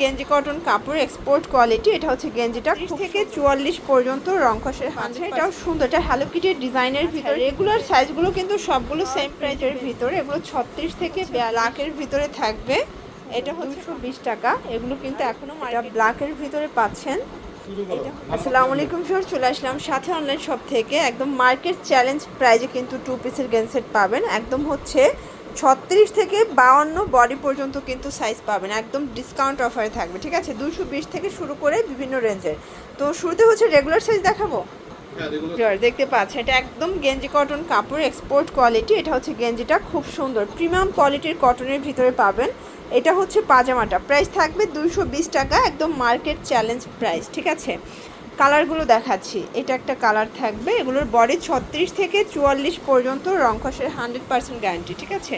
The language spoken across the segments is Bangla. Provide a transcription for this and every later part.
গেঞ্জি কটন কাপড় এক্সপোর্ট কোয়ালিটি এটা হচ্ছে গেঞ্জিটা। থেকে চুয়াল্লিশ পর্যন্ত রং খসের আছে এটাও সুন্দর এটা হ্যালো কিটের ডিজাইনের ভিতরে। রেগুলার সাইজগুলো কিন্তু সবগুলো সেম প্রাইজের ভিতরে। এগুলো ছত্রিশ থেকে লাখের ভিতরে থাকবে। এটা হচ্ছে বিশ টাকা। এগুলো কিন্তু এখনও ব্ল্যাকের ভিতরে পাচ্ছেন। আসসালামু আলাইকুম স্যার চলে আসলাম সাথে অনলাইন শপ থেকে। একদম মার্কেট চ্যালেঞ্জ প্রাইজে কিন্তু টু পিসের গেন সেট পাবেন। একদম হচ্ছে ছত্রিশ থেকে বাউন্ন বডি পর্যন্ত কিন্তু সাইজ পাবেন। একদম ডিসকাউন্ট অফারে থাকবে ঠিক আছে? দুশো বিশ থেকে শুরু করে বিভিন্ন রেঞ্জের তো শুরুতে হচ্ছে রেগুলার সাইজ দেখাবো? Sure, দেখতে পাচ্ছেন এটা একদম গেঞ্জি কটন কাপড় এক্সপোর্ট কোয়ালিটি এটা হচ্ছে গেঞ্জিটা খুব সুন্দর প্রিমিয়াম কোয়ালিটির কটনের ভিতরে পাবেন। এটা হচ্ছে পাজামাটা। প্রাইস থাকবে দুইশো বিশ টাকা একদম মার্কেট চ্যালেঞ্জ প্রাইস ঠিক আছে? কালারগুলো দেখাচ্ছি। এটা একটা কালার থাকবে। এগুলোর বডি ছত্রিশ থেকে চুয়াল্লিশ পর্যন্ত রং খসের হান্ড্রেড পার্সেন্ট গ্যারান্টি ঠিক আছে?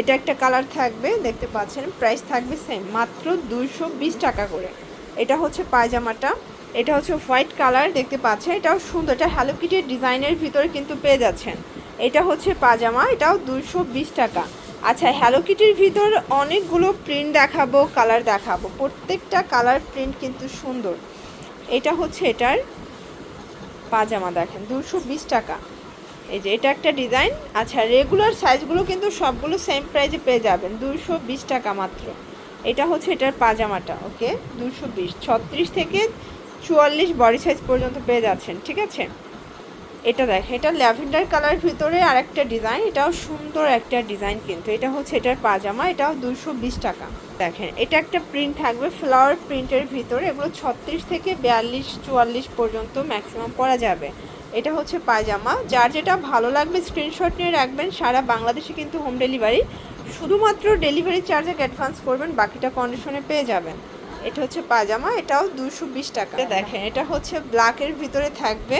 এটা একটা কালার থাকবে, দেখতে পাচ্ছেন প্রাইস থাকবে সেম মাত্র দুইশো বিশ টাকা করে। এটা হচ্ছে পায়জামাটা। এটা হচ্ছে হোয়াইট কালার দেখতে পাচ্ছেন, এটাও সুন্দর। এটা হ্যালো কিটির ডিজাইনের ভিতরে কিন্তু পেয়ে যাচ্ছেন। এটা হচ্ছে পাজামা এটাও দুশো বিশ টাকা। আচ্ছা হ্যালো কিটির ভিতর অনেকগুলো প্রিন্ট দেখাবো কালার দেখাবো। প্রত্যেকটা কালার প্রিন্ট কিন্তু সুন্দর। এটা হচ্ছে এটার পাজামা, দেখেন দুশো বিশ টাকা। এই যে এটা একটা ডিজাইন। আচ্ছা রেগুলার সাইজগুলো কিন্তু সবগুলো সেম প্রাইজে পেয়ে যাবেন দুশো বিশ টাকা মাত্র। এটা হচ্ছে এটার পাজামাটা ওকে দুশো বিশ, ছত্রিশ থেকে চুয়াল্লিশ বডি সাইজ পর্যন্ত পেয়ে যাচ্ছেন, ঠিক আছে? এটা দেখেন, এটা ল্যাভেন্ডার কালার ভিতরে আর একটা ডিজাইন, এটাও সুন্দর একটা ডিজাইন কিন্তু, এটা হচ্ছে এটার পাজামা, এটাও দুশো বিশ টাকা। দেখেন, এটা একটা প্রিন্ট থাকবে ফ্লাওয়ার প্রিন্টের ভিতরে, এগুলো ছত্রিশ থেকে বিয়াল্লিশ, চুয়াল্লিশ পর্যন্ত ম্যাক্সিমাম পরা যাবে। এটা হচ্ছে পায়জামা যার যেটা ভালো লাগবে স্ক্রিনশট নিয়ে রাখবেন, সারা বাংলাদেশে কিন্তু হোম ডেলিভারি শুধুমাত্র ডেলিভারি চার্জে অ্যাডভান্স করবেন, বাকিটা কন্ডিশনে পেয়ে যাবেন। এটা হচ্ছে পাজামা, এটাও দুশো বিশ টাকা। দেখেন, এটা হচ্ছে ব্ল্যাকের ভিতরে থাকবে।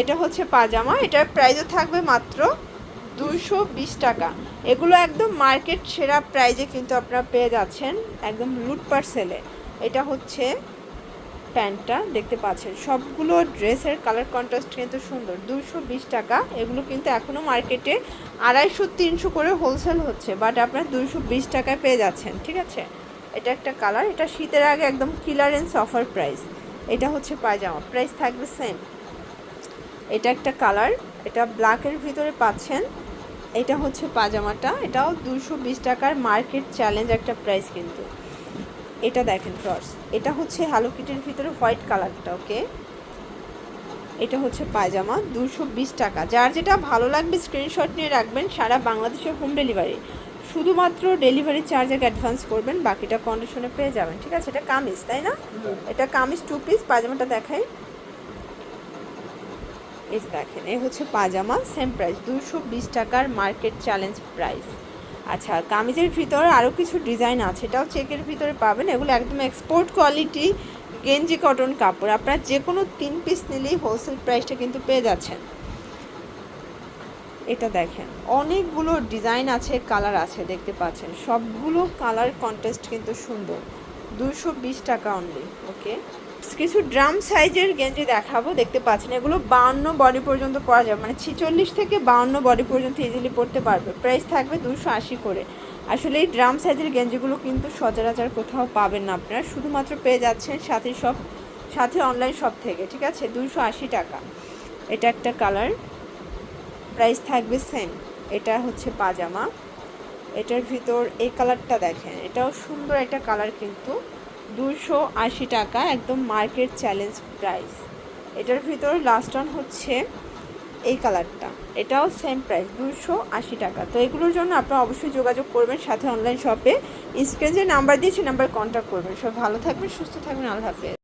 এটা হচ্ছে পাজামা, এটার প্রাইসও থাকবে মাত্র দুশো বিশ টাকা। এগুলো একদম মার্কেট সেরা প্রাইজে কিন্তু আপনারা পেয়ে যাচ্ছেন, একদম লুটপাট সেলে এটা হচ্ছে প্যান্টটা, দেখতে পাচ্ছেন। সবগুলো ড্রেসের কালার কন্ট্রাস্ট কিন্তু সুন্দর দুশো বিশ টাকা। এগুলো কিন্তু এখনও মার্কেটে আড়াইশো তিনশো করে হোলসেল হচ্ছে বাট আপনার দুশো বিশ টাকায় পেয়ে যাচ্ছেন, ঠিক আছে? এটা একটা কালার এটা শীতের আগে একদম ক্লিয়ারেন্স অফার প্রাইস এটা হচ্ছে পায়জামা প্রাইস থাকবে সেম এটা একটা কালার এটা ব্ল্যাকের ভিতরে পাচ্ছেন। এটা হচ্ছে পাজামাটা এটাও দুশো বিশ টাকার মার্কেট চ্যালেঞ্জ একটা প্রাইস কিন্তু। এটা দেখেন ফ্রস এটা হচ্ছে হ্যালো কিটের ভিতরে হোয়াইট কালারটা ওকে এটা হচ্ছে পায়জামা দুশো বিশ টাকা। যার যেটা ভালো লাগবে স্ক্রিনশট নিয়ে রাখবেন সারা বাংলাদেশে হোম ডেলিভারি শুধুমাত্র ডেলিভারি চার্জ এক অ্যাডভান্স করবেন বাকিটা কন্ডিশনে পেয়ে যাবেন ঠিক আছে? এটা কামিজ তাই না? এটা কামিজ টু পিস পায়জামাটা দেখাই। যে দেখেন, এই হচ্ছে পাজামা সেম প্রাইস দুশো বিশ টাকার মার্কেট চ্যালেঞ্জ প্রাইস আচ্ছা কামিজের ভিতরে আরও কিছু ডিজাইন আছে, এটাও চেকের ভিতরে পাবেন। এগুলো একদম এক্সপোর্ট কোয়ালিটি গেঞ্জি কটন কাপড়। আপনারা যে কোনো তিন পিস নিলেই হোলসেল প্রাইসটা কিন্তু পেয়ে যাচ্ছেন। এটা দেখেন, অনেকগুলো ডিজাইন আছে কালার আছে, দেখতে পাচ্ছেন। সবগুলো কালার কন্টেস্ট কিন্তু সুন্দর। দুশো বিশ টাকা অনলি ওকে কিছু ড্রাম সাইজের গেঞ্জি দেখাবো, দেখতে পাচ্ছেন। এগুলো বাউন্ন বডি পর্যন্ত পরা যাবে মানে ছিচল্লিশ থেকে বাউন্ন বডি পর্যন্ত ইজিলি পড়তে পারবে। প্রাইস থাকবে দুশো আশি করে। আসলে এই ড্রাম সাইজের গেঞ্জিগুলো কিন্তু সচরাচর কোথাও পাবেন না আপনারা, শুধুমাত্র পেয়ে যাচ্ছেন সাথে সব, সাথে অনলাইন শপ থেকে, ঠিক আছে? দুশো আশি টাকা। এটা একটা কালার প্রাইস থাকবে সেম এটা হচ্ছে পাজামা। এটার ভিতর এই কালারটা দেখেন, এটাও সুন্দর একটা কালার কিন্তু। দুশো আশি টাকা, একদম মার্কেট চ্যালেঞ্জ প্রাইস এটার ভিতর লাস্ট ওয়ান হচ্ছে এই কালারটা এটাও সেম প্রাইস দুশো আশি টাকা। তো এগুলোর জন্য আপনারা অবশ্যই যোগাযোগ করবেন সাথে অনলাইন শপে স্ক্রিনে যে নাম্বার দিয়েছি নাম্বার কন্ট্যাক্ট করবেন। সব ভালো থাকবেন, সুস্থ থাকবেন, আল্লাহ হাফেজ।